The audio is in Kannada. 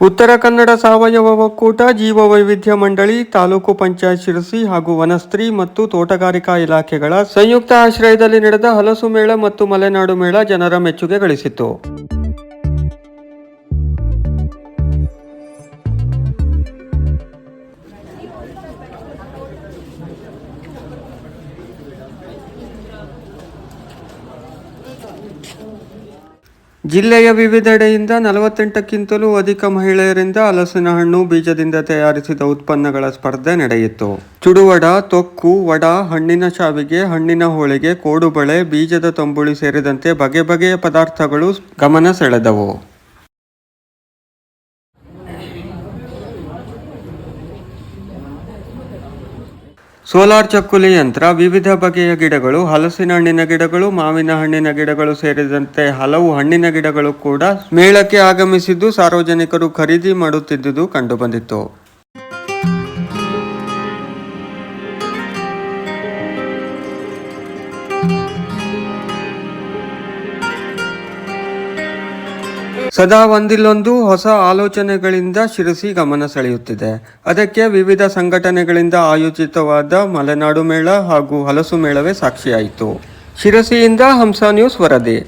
ಉತ್ತರ ಕನ್ನಡ ಸಾವಯವ ಒಕ್ಕೂಟ ಜೀವ ವೈವಿಧ್ಯ ಮಂಡಳಿ, ತಾಲೂಕು ಪಂಚಾಯತ್ ಶಿರಸಿ ಹಾಗೂ ವನಸ್ತ್ರೀ ಮತ್ತು ತೋಟಗಾರಿಕಾ ಇಲಾಖೆಗಳ ಸಂಯುಕ್ತ ಆಶ್ರಯದಲ್ಲಿ ನಡೆದ ಹಲಸು ಮೇಳ ಮತ್ತು ಮಲೆನಾಡು ಮೇಳ ಜನರ ಮೆಚ್ಚುಗೆ ಗಳಿಸಿತು ಜಿಲ್ಲೆಯ ವಿವಿಧೆಡೆಯಿಂದ ನಲವತ್ತೆಂಟಕ್ಕಿಂತಲೂ ಅಧಿಕ ಮಹಿಳೆಯರಿಂದ ಹಲಸಿನ ಹಣ್ಣು ಬೀಜದಿಂದ ತಯಾರಿಸಿದ ಉತ್ಪನ್ನಗಳ ಸ್ಪರ್ಧೆ ನಡೆಯಿತು. ಚುಡುವಡ, ತೊಕ್ಕು, ವಡ, ಹಣ್ಣಿನ ಶಾವಿಗೆ, ಹಣ್ಣಿನ ಹೋಳಿಗೆ, ಕೋಡುಬಳೆ, ಬೀಜದ ತಂಬುಳಿ ಸೇರಿದಂತೆ ಬಗೆ ಬಗೆಯ ಪದಾರ್ಥಗಳು ಗಮನ ಸೆಳೆದವು. ಸೋಲಾರ್ ಚಕ್ಕುಲಿ ಯಂತ್ರ, ವಿವಿಧ ಬಗೆಯ ಗಿಡಗಳು, ಹಲಸಿನ ಹಣ್ಣಿನ ಗಿಡಗಳು, ಮಾವಿನ ಹಣ್ಣಿನ ಗಿಡಗಳು ಸೇರಿದಂತೆ ಹಲವು ಹಣ್ಣಿನ ಗಿಡಗಳು ಕೂಡ ಮೇಳಕ್ಕೆ ಆಗಮಿಸಿದ್ದು ಸಾರ್ವಜನಿಕರು ಖರೀದಿ ಮಾಡುತ್ತಿದ್ದುದು ಕಂಡುಬಂದಿತ್ತು. ಸದಾ ಒಂದಿಲ್ಲೊಂದು ಹೊಸ ಆಲೋಚನೆಗಳಿಂದ ಶಿರಸಿ ಗಮನ ಸೆಳೆಯುತ್ತಿದೆ. ಅದಕ್ಕೆ ವಿವಿಧ ಸಂಘಟನೆಗಳಿಂದ ಆಯೋಜಿತವಾದ ಮಲೆನಾಡು ಮೇಳ ಹಾಗೂ ಹಲಸು ಮೇಳವೇ ಸಾಕ್ಷಿಯಾಯಿತು. ಶಿರಸಿಯಿಂದ ಹಂಸ ನ್ಯೂಸ್ ವರದಿ.